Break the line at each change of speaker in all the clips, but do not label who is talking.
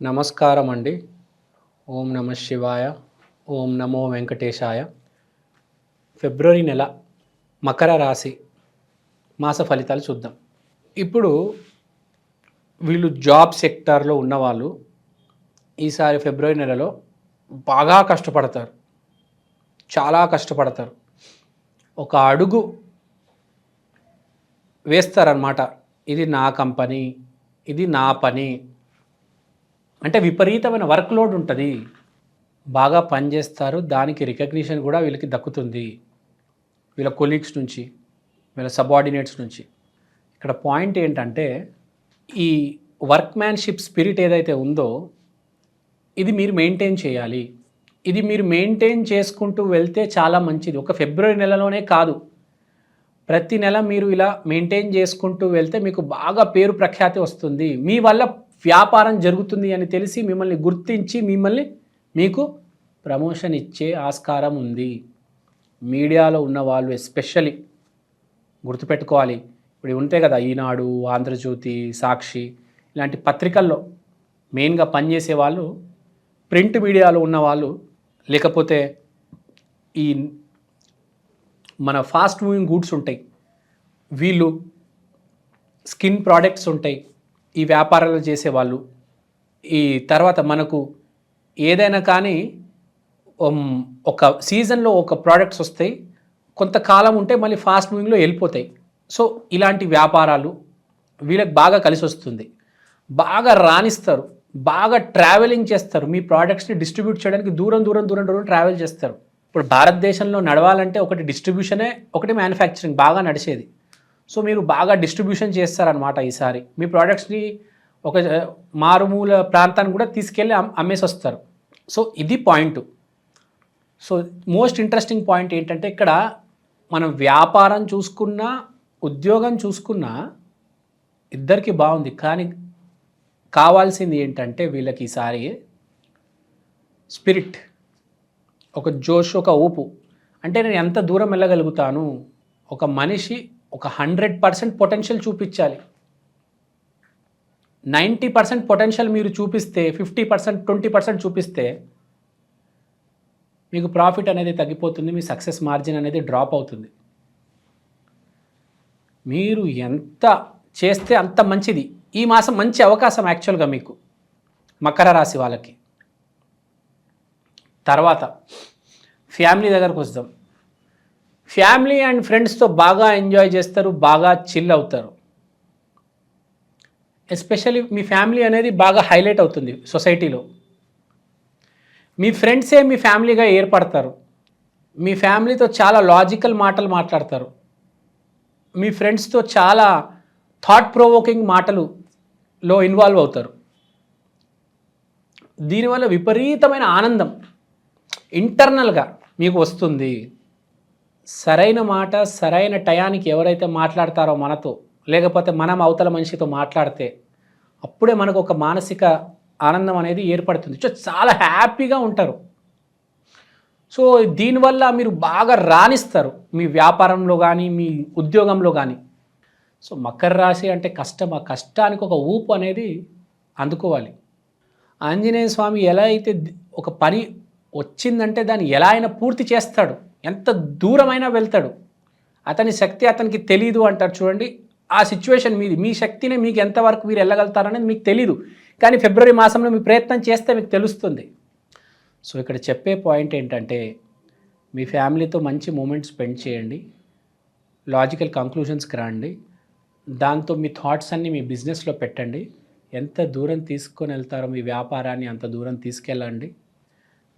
నమస్కారం అండి ఓం నమ శివాయ ఓం నమో వెంకటేశాయ. ఫిబ్రవరి నెల మకర రాశి మాస ఫలితాలు చూద్దాం. ఇప్పుడు వీళ్ళు జాబ్ సెక్టార్లో ఉన్నవాళ్ళు ఈసారి ఫిబ్రవరి నెలలో బాగా కష్టపడతారు. చాలా కష్టపడతారు. ఒక అడుగు వేస్తారనమాట ఇది నా కంపెనీ ఇది నా పని అంటే విపరీతమైన వర్క్ లోడ్ ఉంటుంది. బాగా పనిచేస్తారు దానికి రికగ్నిషన్ కూడా వీళ్ళకి దక్కుతుంది. వీళ్ళ కొలీగ్స్ నుంచి వీళ్ళ సబార్డినేట్స్ నుంచి. ఇక్కడ పాయింట్ ఏంటంటే ఈ వర్క్మ్యాన్షిప్ స్పిరిట్ ఏదైతే ఉందో ఇది మీరు మెయింటైన్ చేయాలి. ఇది మీరు మెయింటైన్ చేసుకుంటూ వెళ్తే చాలా మంచిది. ఒక ఫిబ్రవరి నెలలోనే కాదు. ప్రతి నెల మీరు ఇలా మెయింటైన్ చేసుకుంటూ వెళ్తే మీకు బాగా పేరు ప్రఖ్యాతి వస్తుంది. మీ వల్ల వ్యాపారం జరుగుతుంది అని తెలిసి మిమ్మల్ని గుర్తించి మిమ్మల్ని మీకు ప్రమోషన్ ఇచ్చే ఆస్కారం ఉంది. మీడియాలో ఉన్న వాళ్ళు ఎస్పెషల్లీ గుర్తుపెట్టుకోవాలి. ఇప్పుడు ఉంటాయి కదా ఈనాడు ఆంధ్రజ్యోతి సాక్షి ఇలాంటి పత్రికల్లో మెయిన్గా పనిచేసే వాళ్ళు ప్రింట్ మీడియాలో ఉన్న వాళ్ళు లేకపోతే ఈ మన ఫాస్ట్ మూవింగ్ గూడ్స్ ఉంటాయి. వీళ్ళు స్కిన్ ప్రోడక్ట్స్ ఉంటాయి. ఈ వ్యాపారాలు చేసేవాళ్ళు. ఈ తర్వాత మనకు ఏదైనా కానీ ఒక సీజన్లో ఒక ప్రోడక్ట్స్ వస్తాయి. కొంతకాలం ఉంటే మళ్ళీ ఫాస్ట్ మూవింగ్లో వెళ్ళిపోతాయి. సో ఇలాంటి వ్యాపారాలు వీళ్ళకి బాగా కలిసి వస్తుంది. బాగా రాణిస్తారు. బాగా ట్రావెలింగ్ చేస్తారు. మీ ప్రోడక్ట్స్ని డిస్ట్రిబ్యూట్ చేయడానికి దూరం దూరం దూరం దూరం ట్రావెల్ చేస్తారు. ఇప్పుడు భారతదేశంలో నడవాలంటే ఒకటి డిస్ట్రిబ్యూషనే ఒకటి మ్యానుఫ్యాక్చరింగ్ బాగా నడిచేది. సో మీరు బాగా డిస్ట్రిబ్యూషన్ చేస్తారనమాట ఈసారి. మీ ప్రోడక్ట్స్ని ఒక మారుమూల ప్రాంతాన్ని కూడా తీసుకెళ్ళి అమ్మేసి వస్తారు సో ఇది point. So most interesting point ఏంటంటే ఇక్కడ మనం వ్యాపారం చూసుకున్నా ఉద్యోగం చూసుకున్నా ఇద్దరికి బాగుంది. కానీ కావాల్సింది ఏంటంటే వీళ్ళకి ఈసారి స్పిరిట్. ఒక జోష్ ఒక ఊపు. అంటే నేను ఎంత దూరం వెళ్ళగలుగుతాను? ఒక మనిషి ఒక హండ్రెడ్ పర్సెంట్ పొటెన్షియల్ చూపించాలి. నైంటీ పర్సెంట్ పొటెన్షియల్ మీరు చూపిస్తే ఫిఫ్టీ పర్సెంట్ ట్వంటీ పర్సెంట్ చూపిస్తే మీకు ప్రాఫిట్ అనేది తగ్గిపోతుంది మీ సక్సెస్ మార్జిన్ అనేది డ్రాప్ అవుతుంది. మీరు ఎంత చేస్తే అంత మంచిది. ఈ మాసం మంచి అవకాశం యాక్చువల్గా మీకు మకర రాశి వాళ్ళకి. తర్వాత ఫ్యామిలీ దగ్గరకు వస్తాం ఫ్యామిలీ అండ్ ఫ్రెండ్స్తో బాగా ఎంజాయ్ చేస్తారు బాగా చిల్ అవుతారు. ఎస్పెషల్లీ మీ ఫ్యామిలీ అనేది బాగా హైలైట్ అవుతుంది సొసైటీలో మీ ఫ్రెండ్సే మీ ఫ్యామిలీగా ఏర్పడతారు. మీ ఫ్యామిలీతో చాలా లాజికల్ మాటలు మాట్లాడతారు. మీ ఫ్రెండ్స్తో చాలా థాట్ ప్రొవోకింగ్ మాటలులో ఇన్వాల్వ్ అవుతారు. దీనివల్ల విపరీతమైన ఆనందం ఇంటర్నల్గా మీకు వస్తుంది. సరైన మాట సరైన టయానికి ఎవరైతే మాట్లాడతారో మనతో లేకపోతే మనం అవతల మనిషితో మాట్లాడితే అప్పుడే మనకు ఒక మానసిక ఆనందం అనేది ఏర్పడుతుంది. సో చాలా హ్యాపీగా ఉంటారు. సో దీనివల్ల మీరు బాగా రాణిస్తారు మీ వ్యాపారంలో కానీ మీ ఉద్యోగంలో కానీ సో మకర రాశి అంటే కష్టం. ఆ కష్టానికి ఒక ఊపు అనేది అందుకోవాలి. ఆంజనేయ స్వామి ఎలా అయితే ఒక పని వచ్చిందంటే దాన్ని ఎలా అయినా పూర్తి చేస్తాడు. ఎంత దూరమైనా వెళ్తాడు. అతని శక్తి అతనికి తెలీదు అంటారు చూడండి. ఆ సిచ్యువేషన్ మీది. మీ శక్తిని మీకు ఎంతవరకు మీరు వెళ్ళగలుగుతారనేది మీకు తెలీదు. కానీ ఫిబ్రవరి మాసంలో మీ ప్రయత్నం చేస్తే మీకు తెలుస్తుంది. సో ఇక్కడ చెప్పే పాయింట్ ఏంటంటే మీ ఫ్యామిలీతో మంచి మూమెంట్ స్పెండ్ చేయండి. లాజికల్ కంక్లూషన్స్కి రండి. దాంతో మీ థాట్స్ అన్నీ మీ బిజినెస్లో పెట్టండి. ఎంత దూరం తీసుకొని వెళ్తారో మీ వ్యాపారాన్ని అంత దూరం తీసుకెళ్ళండి.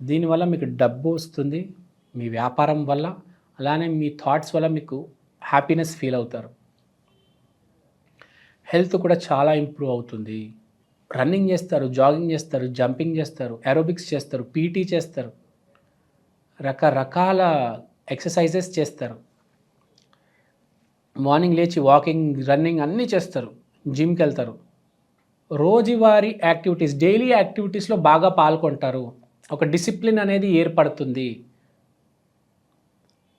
దీనివల్ల మీకు డబ్బు వస్తుంది. మీ వ్యాపారం వల్ల అలానే మీ థాట్స్ వల్ల మీకు హ్యాపీనెస్ ఫీల్ అవుతారు. హెల్త్ కూడా చాలా ఇంప్రూవ్ అవుతుంది. రన్నింగ్ చేస్తారు జాగింగ్ చేస్తారు జంపింగ్ చేస్తారు ఏరోబిక్స్ చేస్తారు పీటీ చేస్తారు. రకరకాల ఎక్సర్సైజెస్ చేస్తారు. మార్నింగ్ లేచి వాకింగ్ రన్నింగ్ అన్నీ చేస్తారు. జిమ్కి వెళ్తారు. రోజువారీ యాక్టివిటీస్ డైలీ యాక్టివిటీస్లో బాగా పాల్గొంటారు. ఒక డిసిప్లిన్ అనేది ఏర్పడుతుంది.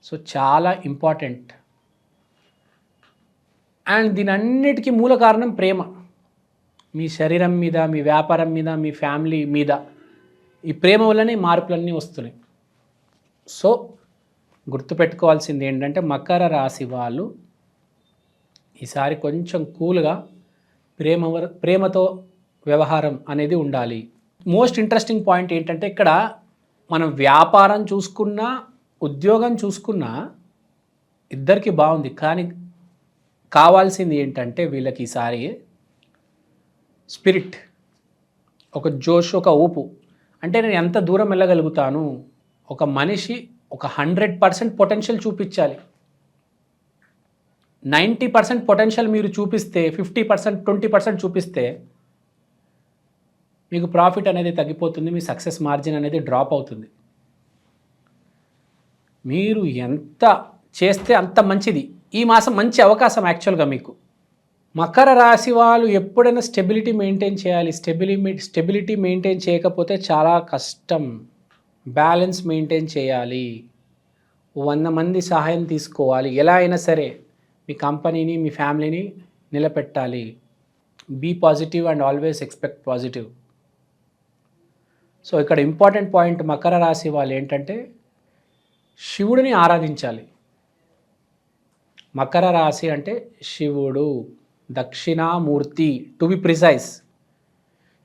సో చాలా ఇంపార్టెంట్. అండ్ దీని అన్నిటికీ మూల కారణం ప్రేమ. మీ శరీరం మీద మీ వ్యాపారం మీద మీ ఫ్యామిలీ మీద ఈ ప్రేమ వల్లనే మార్పులన్నీ వస్తున్నాయి. సో గుర్తుపెట్టుకోవాల్సింది ఏంటంటే మకర రాశి వాళ్ళు ఈసారి కొంచెం కూల్గా ప్రేమ ప్రేమతో వ్యవహారం అనేది ఉండాలి. మోస్ట్ ఇంట్రెస్టింగ్ పాయింట్ ఏంటంటే ఇక్కడ మనం వ్యాపారం చూసుకున్నా ఉద్యోగం చూసుకున్నా ఇద్దరికి బాగుంది. కానీ కావాల్సింది ఏంటంటే వీళ్ళకి ఈసారి స్పిరిట్ ఒక జోష్ ఒక ఊపు. అంటే నేను ఎంత దూరం వెళ్ళగలుగుతాను? ఒక మనిషి ఒక హండ్రెడ్ పర్సెంట్ పొటెన్షియల్ చూపించాలి. నైంటీ పర్సెంట్ పొటెన్షియల్ మీరు చూపిస్తే ఫిఫ్టీ పర్సెంట్ ట్వంటీ పర్సెంట్ చూపిస్తే మీకు ప్రాఫిట్ అనేది తగ్గిపోతుంది మీ సక్సెస్ మార్జిన్ అనేది డ్రాప్ అవుతుంది. మీరు ఎంత చేస్తే అంత మంచిది. ఈ మాసం మంచి అవకాశం యాక్చువల్గా మీకు. మకర రాశి వాళ్ళు ఎప్పుడైనా స్టెబిలిటీ మెయింటైన్ చేయాలి. స్టెబిలిటీ స్టెబిలిటీ మెయింటైన్ చేయకపోతే చాలా కష్టం. బ్యాలెన్స్ మెయింటైన్ చేయాలి. వంద మంది సహాయం తీసుకోవాలి. ఎలా అయినా సరే మీ కంపెనీని మీ ఫ్యామిలీని నిలబెట్టాలి. Be positive and always expect positive so ఇక్కడ ఇంపార్టెంట్ పాయింట్ మకర రాశి వాళ్ళు ఏంటంటే శివుడిని ఆరాధించాలి. మకర రాశి అంటే శివుడు దక్షిణామూర్తి టు బి ప్రిసైజ్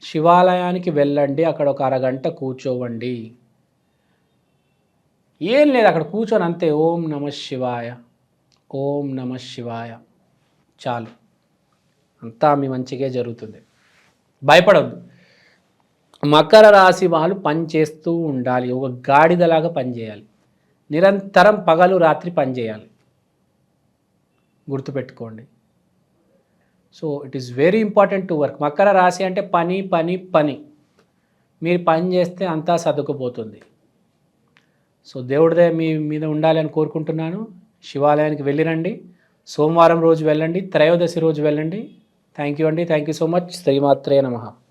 శివాలయానికి వెళ్ళండి అక్కడ ఒక అరగంట కూర్చోవండి. ఏం లేదు అక్కడ కూర్చొని అంతే. ఓం నమ శివాయ ఓం నమ శివాయ. చాలు. అంతా మీ మంచిగా జరుగుతుంది. భయపడద్దు. మకర రాశి వాళ్ళు పని చేస్తూ ఉండాలి. ఒక గాడిదలాగా పనిచేయాలి నిరంతరం పగలు రాత్రి పనిచేయాలి గుర్తుపెట్టుకోండి. So it is very important to work Makar రాశి అంటే పని పని పని. మీరు పని చేస్తే అంతా సర్దుకుపోతుంది. సో దేవుడిదే మీ మీద ఉండాలని కోరుకుంటున్నాను. శివాలయానికి వెళ్ళిరండి. సోమవారం రోజు వెళ్ళండి. త్రయోదశి రోజు వెళ్ళండి. థ్యాంక్ యూ అండి. థ్యాంక్ యూ సో మచ్ శ్రీమాత్రే నమః.